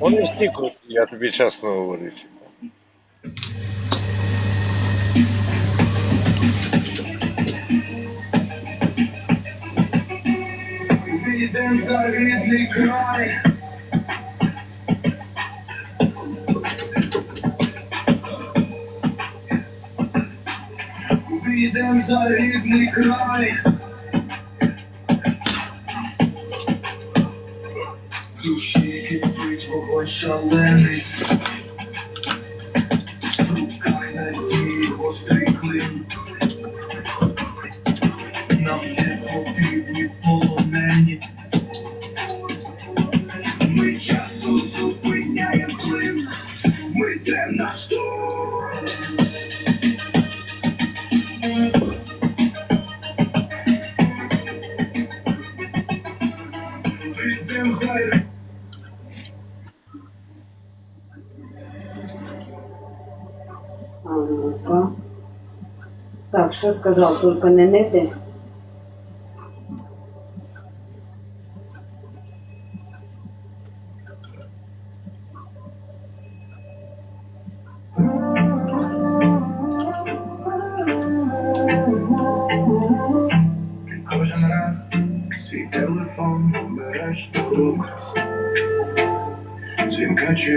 Вони всі круті, я тобі чесно говорю. Підем за рідний край. Підем за рідний край. Душі кипить вогонь шалений. Так, що сказав, тільки не нити?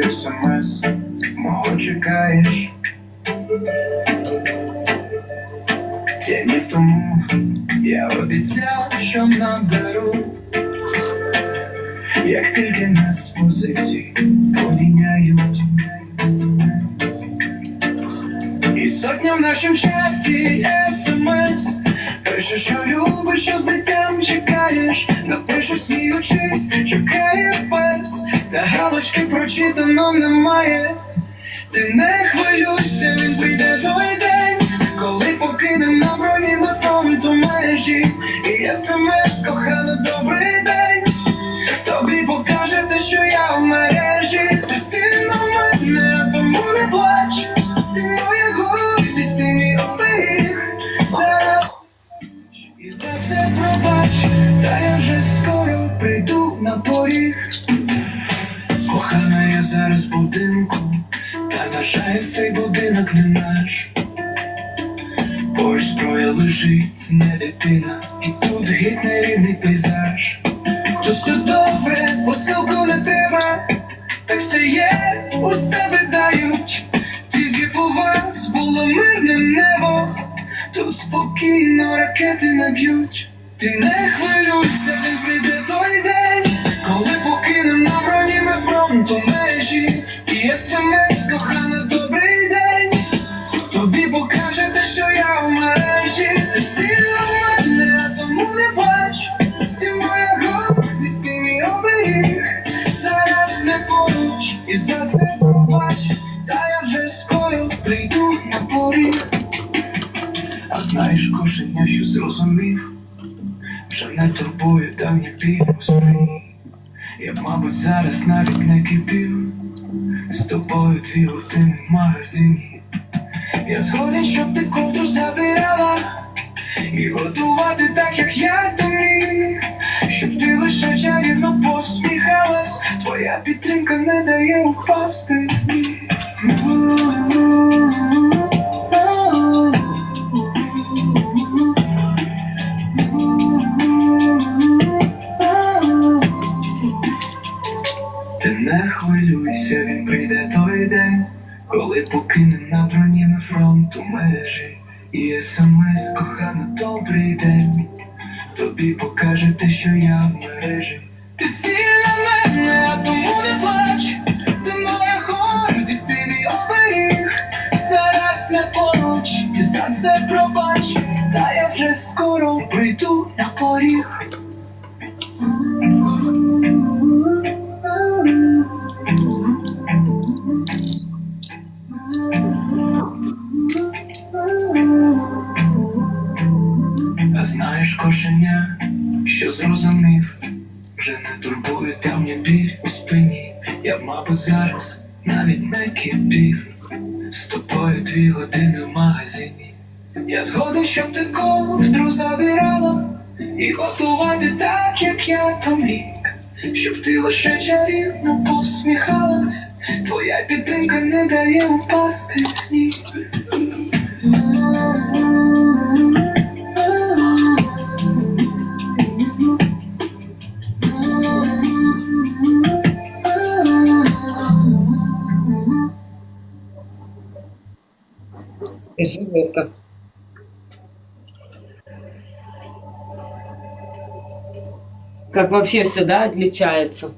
Чи смс, мого чекаєш. Днів тому я обіцяв, що наберу. Як тільки нас позиції поміняють. І сотня в нашім чаті смс Пише, що любиш, що з дитям галочки нам немає. Ти не хвилюйся, лежить, не дитина, і тут геть нерівний пейзаж. То все добре, посилку не треба, так все є, усе видають. Тільки по вас було мирним небо, тут спокійно ракети не б'ють. Ти не хвилюйся, він прийде той день, коли покинем на броні ми фронту межі. І смс, кохана, добрий зараз навіть не кипів. З тобою дві години в магазині. Я згоден, щоб ти ковдру забирала І готувати так, як я то міг Щоб ти лише чарівно посміхалась Твоя підтримка не дає упасти не кипів. З тобою дві години в магазині. Я згоден, щоб ти ковдру забирала і готувати так, як я то міг. Щоб ти лише чарівно посміхалась, твоя підтримка не дає упасти в сніг. Скажи, Вика. Как вообще все, да, отличается?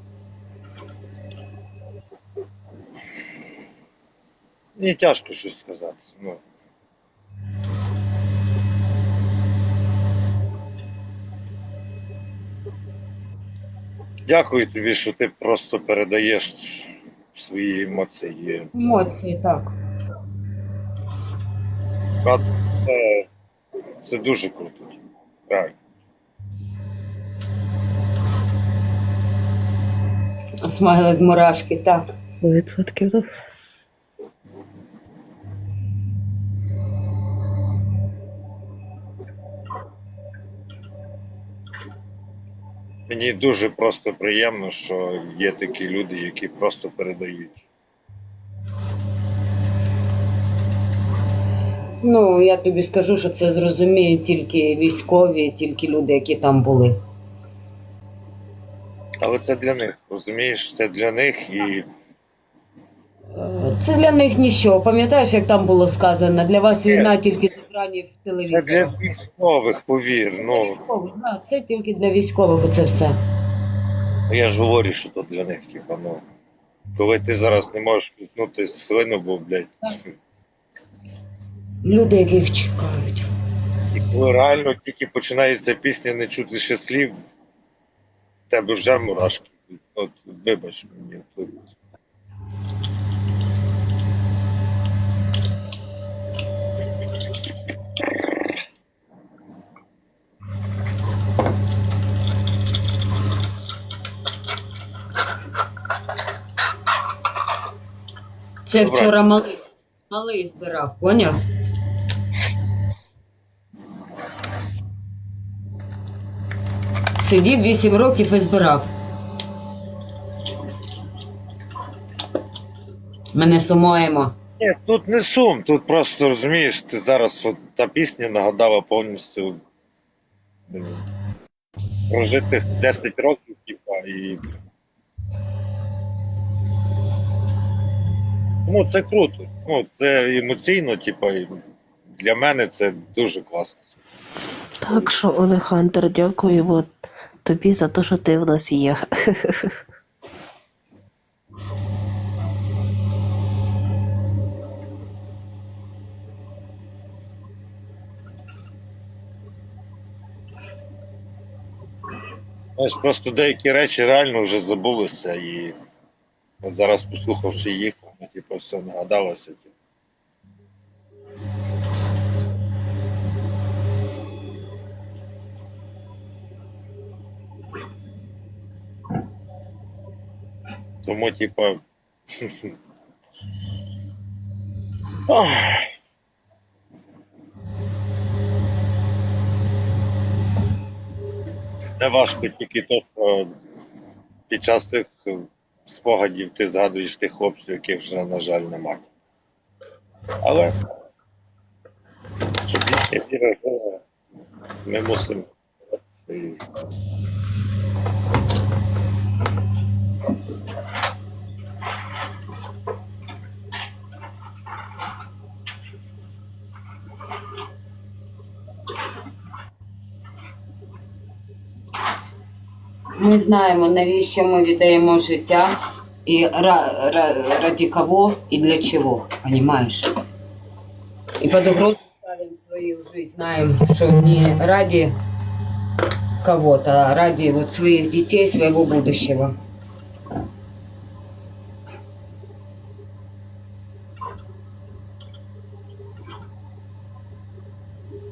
Мені тяжко щось сказати. Ну, дякую тобі, що ти просто передаєш свої емоції. Емоції, так. Це, це дуже круто. Реально. Смайлик мурашки, так. 100% так. Мені дуже просто приємно, що є такі люди, які просто передають. Ну, я тобі скажу, що це зрозуміють тільки військові, тільки люди, які там були. Але це для них, розумієш, це для них і Е, Це для них нічого. Пам'ятаєш, як там було сказано? Для вас війна тільки з екранів це для військових, повір. Ну Військових, да, це тільки для військових, оце все. я ж говорю, що то для них, типа, ну. Коли ти зараз не можеш купнути свину, бо, блядь, Люди, яких чекають. і коли реально тільки починається пісня, не чути ще слів, в тебе вже мурашки. От, вибач мені. Тут. Це вчора малий, малий збирав, поняв? Сидів 8 років і збирав. Ми не сумуємо. Ні, тут не сум, тут просто розумієш, ти зараз от, та пісня нагадала повністю м, прожитих 10 років, типа, і. Ну, це круто. Ну, це емоційно, типа, і для мене це дуже класно. Так що, Олександр, дякую от, тобі за те, що ти в нас є. Знаєш, просто деякі речі реально вже забулися і от зараз послухавши їх, ну, типу, все нагадалося. Тому, типа. Ах. Не важко тільки то, що під час цих спогадів ти згадуєш тих хлопців, яких вже, на жаль, немає. Але щоб їхня віра ми мусимо. Ми знаємо, навіщо ми віддаємо життя і ра- ра- ради кого і для чого, понимаешь? И под угрозу ставим свою жизнь, знаем, что не ради кого-то, а ради вот своих детей, своего будущего.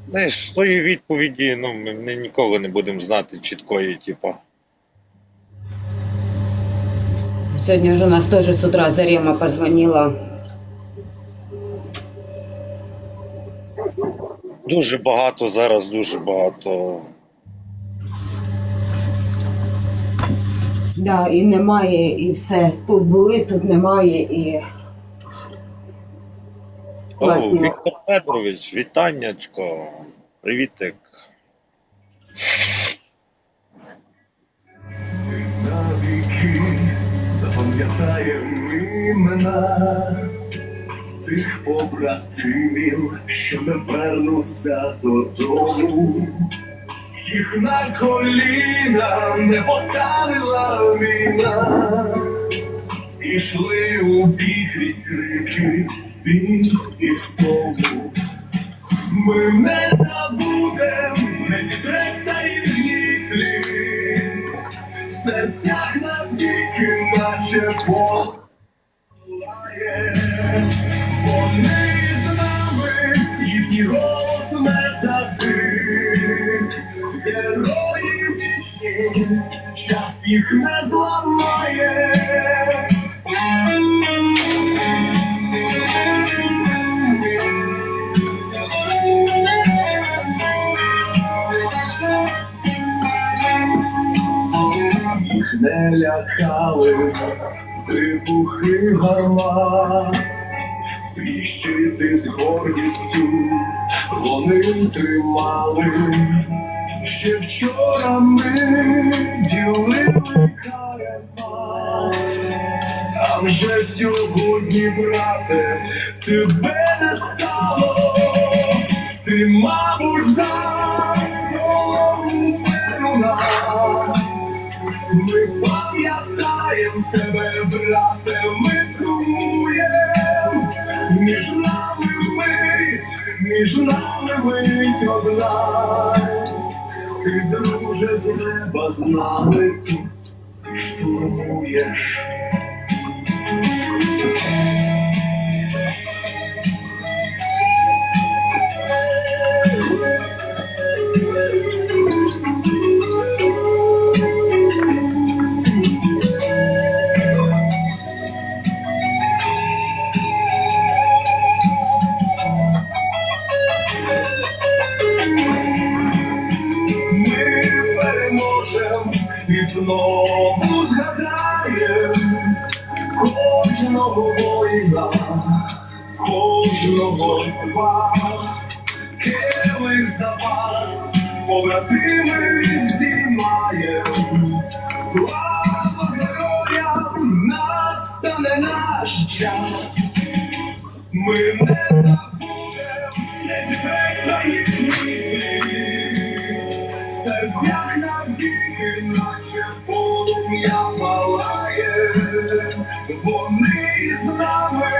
Знаєш, тої відповіді ну, ми, ми ніколи не будемо знати чіткої, типу. Сегодня уже у нас тоже с утра Зарема позвонила. Дуже багато зараз, дуже багато. Да, і немає, і все. Тут були, тут немає, і О. Віктор Федорович, вітаннячко. Привітик. Запам'ятаєм імена тих побратимів, що не вернуться додому. Їх на коліна не поставила війна, ішли у крізь крики, бій і втому. Ми не забудем, не зітреться їхній слід в серцях навіки, наче полає, Вони з нами, їхній голос не затих. Герої вічні, час їх не зламає. Не лякали вибухи гармат, свій щити з гордістю вони тримали. Ще вчора ми ділили каремат, а вже сьогодні, брате, тебе не стало, ти, мабуть, за Ми пам'ятаєм тебе, брате, ми сумуєм, між нами мить, між нами мить одна. Ти, друже, з неба з нами тут штурмуєш. Переможем і знову згадаєм кожного воїна, кожного з вас, келих за вас, побратими здіймаєм. Слава героям, настане наш час. Ми не забудем, полум'я палає. Вони з нами,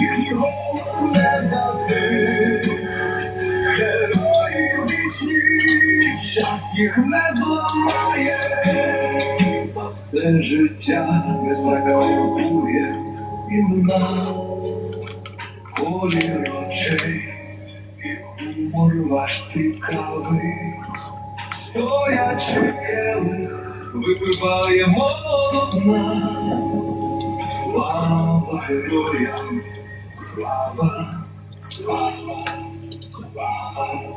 їхній голос не затих. Герої вічні, час їх не зламає. Та все життя не загальмує імена колір очей і гумор ваш цікавий. Випиваємо до. Слава героям, слава, слава, слава.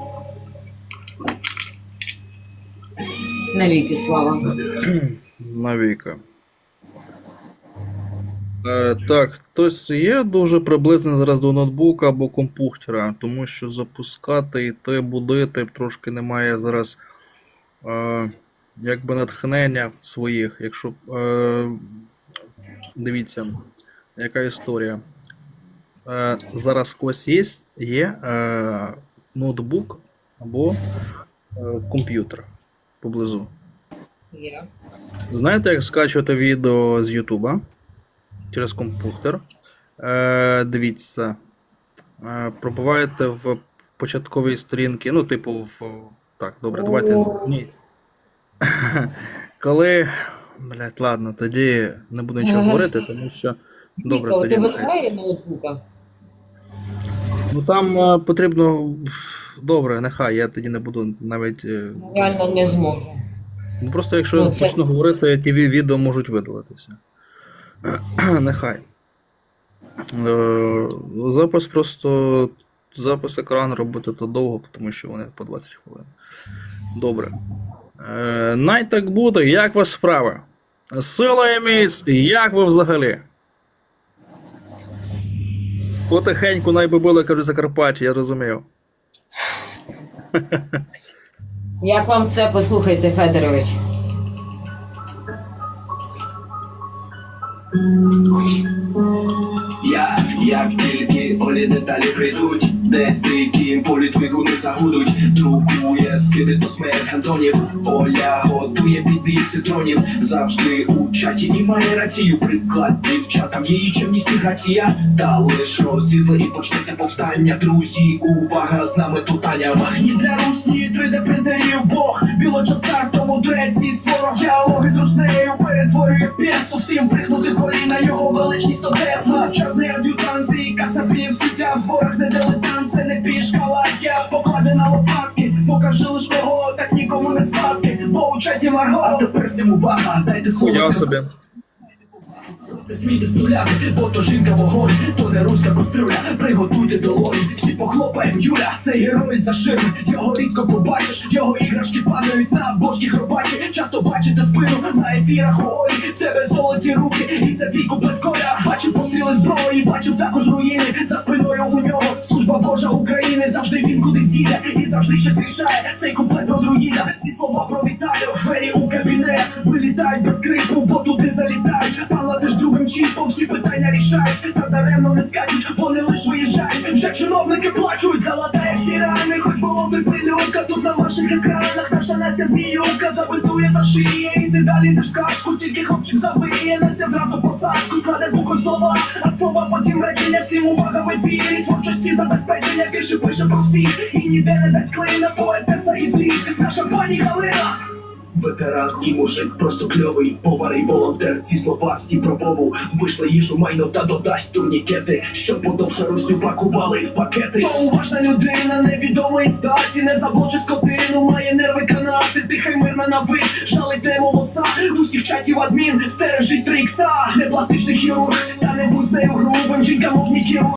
навіки слава. Навіки. Е, так, хтось є дуже приблизно зараз до ноутбука або компухтера, тому що запускати, йти, будити трошки немає зараз е, якби натхнення своїх. Якщо е, дивіться, яка історія. Е, зараз когось є, є е, ноутбук або е, комп'ютер поблизу. Віра. Знаєте, як скачувати відео з Ютуба через комп'ютер? Е, дивіться, е, пробуваєте в початковій сторінці, ну, типу, в. Так, добре, давайте. Ні. Коли. Блять, ладно, тоді не буду нічого говорити, тому що. Добре, у тоді нехай. ноутбука? Ну там е, потрібно. Добре, нехай, я тоді не буду навіть. е, Реально не зможу. Ну, просто якщо Ну, це- почну говорити, ті відео можуть видалитися. Нехай. Е, Запис просто запис екрану робити то довго, тому що вони по 20 хвилин. Добре. Е, най так буде, як вас справи? Сила і міць, як ви взагалі? Потихеньку найби було, кажу, Закарпаття, я розумію. Як вам це послухайте, Федорович? Я, як тільки олі деталі прийдуть, десь дикі полі двигуни загудуть, друкує скиди до смерть Антонів, Оля готує піди ситронів, завжди у чаті і має рацію. Приклад дівчатам її чемність і грація, та лиш розізли і почнеться повстання. Друзі, увага, з нами тут Аня. Магніт для русні, 3D принтерів Бог, білочок тому дуреці сворог діалоги з руснею перетворює п'єсу, всім прихнути коліна, його величність Одеса. Вчасний ад'ютант і кацапів суття в зборах не дилетант, не покладе на лопатки, покажи лиш кого, так нікому не спадки, Поучайте Марго, а тепер всім увага, дайте слово. Собі. Не смійте стріляти, бо то жінка вогонь, то не руська коструля, приготуйте долоні, всі похлопаєм Юля, цей герой за ширми, його рідко побачиш, його іграшки падають на бошки хробачі, часто бачите спину на ефірах Олі, в тебе золоті руки, і це твій куплет коля, бачив постріли зброї, бачив також руїни, за спиною у нього служба Божа України, завжди він кудись їде, і завжди щось рішає, цей куплет про друїда, ці слова про Віталію, двері у кабінет, вилітають без крипу, бо туди залітають, палати ж другим чіпом, всі питання рішають, та даремно не скачуть, вони лиш виїжджають, вже чиновники плачуть, залатає всі рани, хоч було ти пилюка, тут на ваших екранах. Наша Настя зміюка забитує за шиє, і ти далі йдеш в катку, тільки хлопчик завиє, Настя зразу посадку, складе букву слова, а слова потім речення, всім увага в ефірі, творчості забезпечення, вірші пише про всіх, і ніде не дасть клина, поетеса і зліт, наша пані Галина. Ветеран і мужик, просто кльовий повар і волонтер. Ці слова всі про Вову вийшли їжу майно та додасть турнікети, щоб подовше росню пакували в пакети. То уважна людина, невідомої статі, не заблоче скотину, має нерви канати, тиха й мирна на вид, жалить тему лоса, усіх чатів адмін, стережись 3 ікса, не пластичний хірург, та не будь з нею грубим, жінка мов хірург.